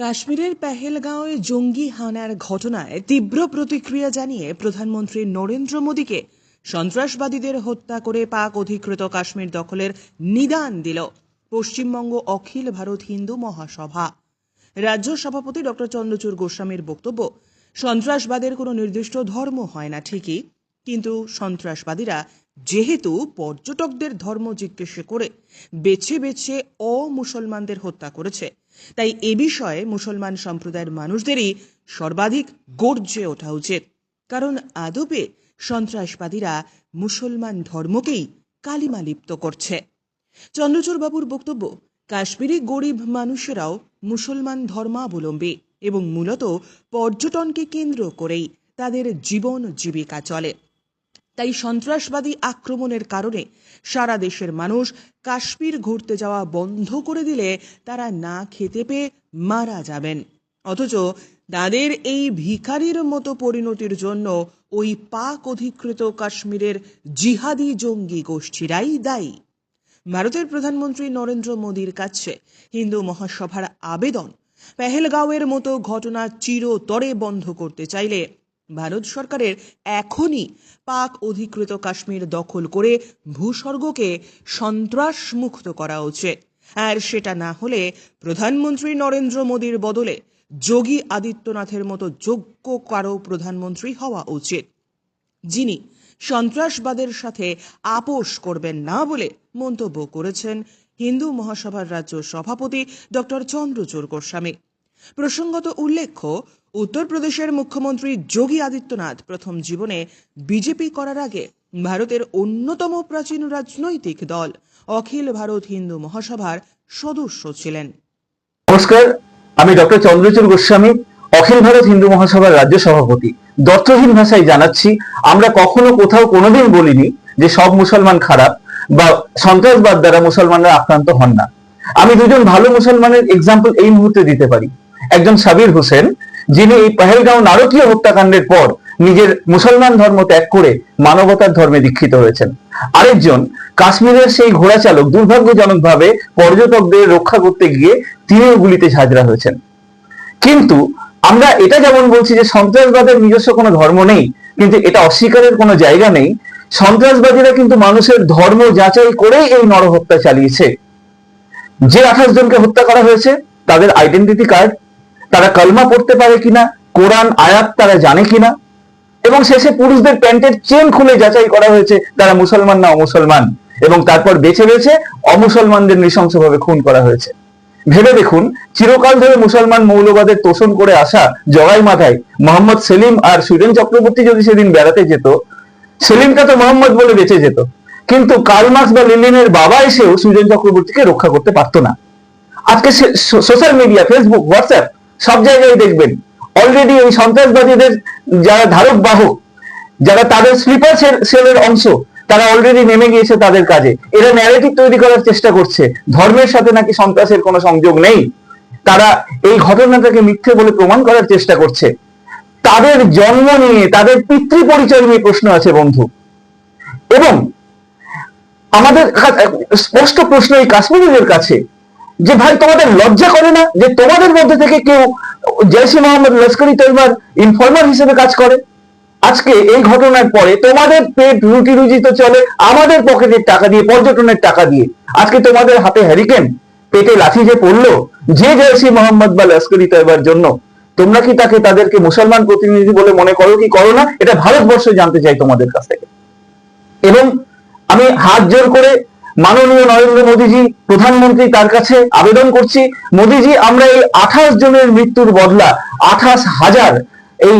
কাশ্মীরের পেহেলগাঁওয়ে জঙ্গি হানার ঘটনায় তীব্র প্রতিক্রিয়া জানিয়ে প্রধানমন্ত্রী নরেন্দ্র মোদীকে সন্ত্রাসবাদীদের হত্যা করে পাক অধিকৃত কাশ্মীর দখলের নিদান দিল পশ্চিমবঙ্গ অখিল ভারত হিন্দু মহাসভা। রাজ্য সভাপতি ডক্টর চন্দ্রচূড় গোস্বামীর বক্তব্য, সন্ত্রাসবাদের কোনো নির্দিষ্ট ধর্ম হয় না ঠিকই, কিন্তু সন্ত্রাসবাদীরা যেহেতু পর্যটকদের ধর্ম জিজ্ঞেস করে, বেছে বেছে অমুসলমানদের হত্যা করেছে। তাই এ বিষয়ে মুসলমান সম্প্রদায়ের মানুষদেরই সর্বাধিক গর্জে ওঠা উচিত। কারণ আদপে সন্ত্রাসবাদীরা মুসলমান ধর্মকেই কালিমা লিপ্ত করছে। চন্দ্রচূড় বাবুর বক্তব্য, কাশ্মীরি গরিব মানুষেরাও মুসলমান ধর্মাবলম্বী এবং মূলত পর্যটনকে কেন্দ্র করেই তাদের জীবন জীবিকা চলে। তাই সন্ত্রাসবাদী আক্রমণের কারণে সারা দেশের মানুষ কাশ্মীর ঘুরতে যাওয়া বন্ধ করে দিলে তারা না খেতে পেয়ে মারা যাবেন। অথচ তাদের এই ভিখারির মতো পরিণতির জন্য ওই পাক অধিকৃত কাশ্মীরের জিহাদি জঙ্গি গোষ্ঠীরাই দায়ী। ভারতের প্রধানমন্ত্রী নরেন্দ্র মোদীর কাছে হিন্দু মহাসভার আবেদন, পেহেলগাঁওয়ের মতো ঘটনা চিরতরে বন্ধ করতে চাইলে ভারত সরকারের এখনই পাক অধিকৃত কাশ্মীর দখল করে ভূস্বর্গকে সন্ত্রাস মুক্ত করা উচিত আর সেটা না হলে প্রধানমন্ত্রী নরেন্দ্র মোদীর বদলে যোগী আদিত্যনাথের মতো যোগ্য কারও প্রধানমন্ত্রী হওয়া উচিত। যিনি সন্ত্রাসবাদের সাথে আপোষ করবেন না বলে মন্তব্য করেছেন হিন্দু মহাসভার রাজ্য সভাপতি ডক্টর চন্দ্রচূড় গোস্বামী। প্রসঙ্গত উল্লেখ্য, উত্তরপ্রদেশের মুখ্যমন্ত্রী যোগী আদিত্যনাথ প্রথম জীবনে বিজেপি করার আগে ভারতের অন্যতম প্রাচীন রাজনৈতিক দল অখিল ভারত হিন্দু মহাসভার সদস্য ছিলেন। নমস্কার, আমি ডক্টর চন্দ্রচূড় গোস্বামী, অখিল ভারত হিন্দু মহাসভার রাজ্য সভাপতি। দর্থহীন ভাষায় জানাচ্ছি, আমরা কখনো কোথাও কোনোদিন বলিনি যে সব মুসলমান খারাপ বা সন্ত্রাসবাদ দ্বারা মুসলমানরা আক্রান্ত হন না। আমি দুজন ভালো মুসলমানের এক্সাম্পল এই মুহূর্তে দিতে পারি। একজন সাবির হোসেন, যিনি এই পেহেলগাঁও নারকীয় হত্যাকাণ্ডের পর নিজের মুসলমান ধর্ম ত্যাগ করে মানবতার ধর্মে দীক্ষিত হয়েছেন। আরেকজন, কাশ্মীরের সেই ঘোড়া চালক দুর্ভাগ্যজনকভাবে পর্যটকদের রক্ষা করতে গিয়ে তিনিও গুলিতে ঝাঁঝরা হয়েছেন। কিন্তু আমরা এটা যেমন বলছি যে সন্ত্রাসবাদের নিজস্ব কোনো ধর্ম নেই, কিন্তু এটা অস্বীকারের কোনো জায়গা নেই। সন্ত্রাসবাদীরা কিন্তু মানুষের ধর্ম যাচাই করেই এই নরহত্যা চালিয়েছে। যে আঠাশ জনকে হত্যা করা হয়েছে, তাদের আইডেন্টিটি কার্ড তারা কলমা পড়তে পারে কিনা, কোরআন আয়াত তারা জানে কিনা, এবং শেষে পুরুষদের প্যান্টের চেন খুলে যাচাই করা হয়েছে, তারা মুসলমান না অমুসলমান, এবং তারপর বেছে বেছে অমুসলমানদের নৃশংসভাবে খুন করা হয়েছে। ভেবে দেখুন, চিরকাল ধরে মুসলমান মৌলবাদের তোষণ করে আসা জগাই মাথায় মোহাম্মদ সেলিম আর সুরেন চক্রবর্তী যদি সেদিন বেড়াতে যেত সেলিমটা তো মোহাম্মদ বলে বেঁচে যেত। কিন্তু কালমার্কস বা লিলিনের বাবা এসেও সুজন চক্রবর্তীকে রক্ষা করতে পারতো না। আজকে সোশ্যাল মিডিয়া ফেসবুক হোয়াটসঅ্যাপ সব জায়গায় দেখবেন। অলরেডি ওই সন্ত্রাসবাদীদের যারা ধারক বাহক, যারা তাদের স্লিপার সেলের অংশ, তারা অলরেডি নেমে গিয়েছে তাদের কাজে। এরা ন্যারেটিভ তৈরি করার চেষ্টা করছে। ধর্মের সাথে নাকি সন্ত্রাসের কোনো সংযোগ নেই? তারা এই ঘটনাটাকে মিথ্যে বলে প্রমাণ করার চেষ্টা করছে। তাদের জন্ম নিয়ে, তাদের পিতৃ পরিচয় নিয়ে প্রশ্ন আছে, বন্ধু। এবং আমাদের স্পষ্ট প্রশ্ন এই কাশ্মীরিদের কাছে। যে ভাই তোমাদের লজ্জা করে না যে তোমাদের মধ্যে থেকে কেউ জয়সি মোহাম্মদ লস্করি তৈবার ইনফর্মার হিসেবে কাজ করে? আজকে এই ঘটনার পরে তোমাদের পেট রুটি রুজি তো চলে, আমাদের পকেটের টাকা দিয়ে, পর্যটনের টাকা দিয়ে। আজকে তোমাদের হাতে হ্যারিকেন পেটে লাঠি যে পড়ল, যে জয়সি মোহাম্মদ বা লস্করি তৈবার জন্য, তোমরা কি তাকে তাদেরকে মুসলমান প্রতিনিধি বলে মনে করো কি করো না? এটা ভারতবর্ষ জানতে চাই তোমাদের কাছ থেকে। এবং আমি হাত জোর করে মাননীয় নরেন্দ্র মোদীজি, প্রধানমন্ত্রী তার কাছে আবেদন করছি। মোদীজি, আমরা এই আঠাশ জনের মৃত্যুর বদলা আঠাশ হাজার এই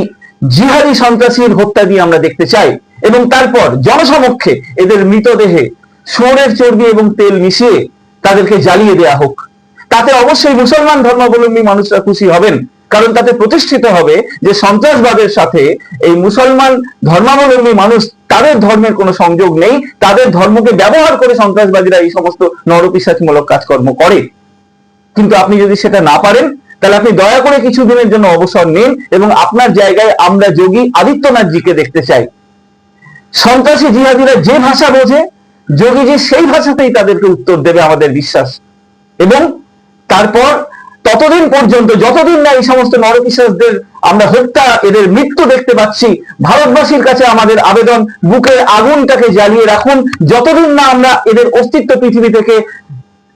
জিহাদি সন্ত্রাসীর হত্যা দিয়ে আমরা দেখতে চাই। এবং তারপর জনসমক্ষে এদের মৃতদেহে শুয়োরের চর্বি এবং তেল মিশিয়ে তাদেরকে জ্বালিয়ে দেয়া হোক। তাতে অবশ্যই মুসলমান ধর্মাবলম্বী মানুষরা খুশি হবেন। কারণ তাতে প্রতিষ্ঠিত হবে যে সন্ত্রাসবাদের সাথে এই মুসলমান ধর্মাবলম্বী মানুষ তাদের ধর্মের কোনো সংযোগ নেই, তাদের ধর্মকে ব্যবহার করে সন্ত্রাসবাদীরা এই সমস্ত নরপিসাচমূলক কাজকর্ম করে। কিন্তু আপনি যদি সেটা না পারেন, তাহলে আপনি দয়া করে কিছু দিনের জন্য অবসর নিন এবং আপনার জায়গায় আমরা যোগী আদিত্যনাথজিকে দেখতে চাই। সন্ত্রাসী জিহাদিরা যে ভাষা বোঝে, যোগীজি সেই ভাষাতেই তাদেরকে উত্তর দেবে আমাদের বিশ্বাস। এবং তারপর ততদিন পর্যন্ত, যতদিন না এই সমস্ত নরকিশোরদের আমরা হত্যা, এদের মৃত্যু দেখতে পাচ্ছি, ভারতবাসীর কাছে আমাদের আবেদন বুকের আগুনটাকে জ্বালিয়ে রাখুন। যতদিন না আমরা এদের অস্তিত্ব পৃথিবী থেকে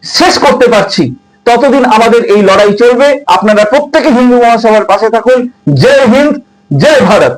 শেষ করতে পারছি, ততদিন আমাদের এই লড়াই চলবে। আপনারা প্রত্যেকে হিন্দু মহাসভার পাশে থাকুন। জয় হিন্দ, জয় ভারত।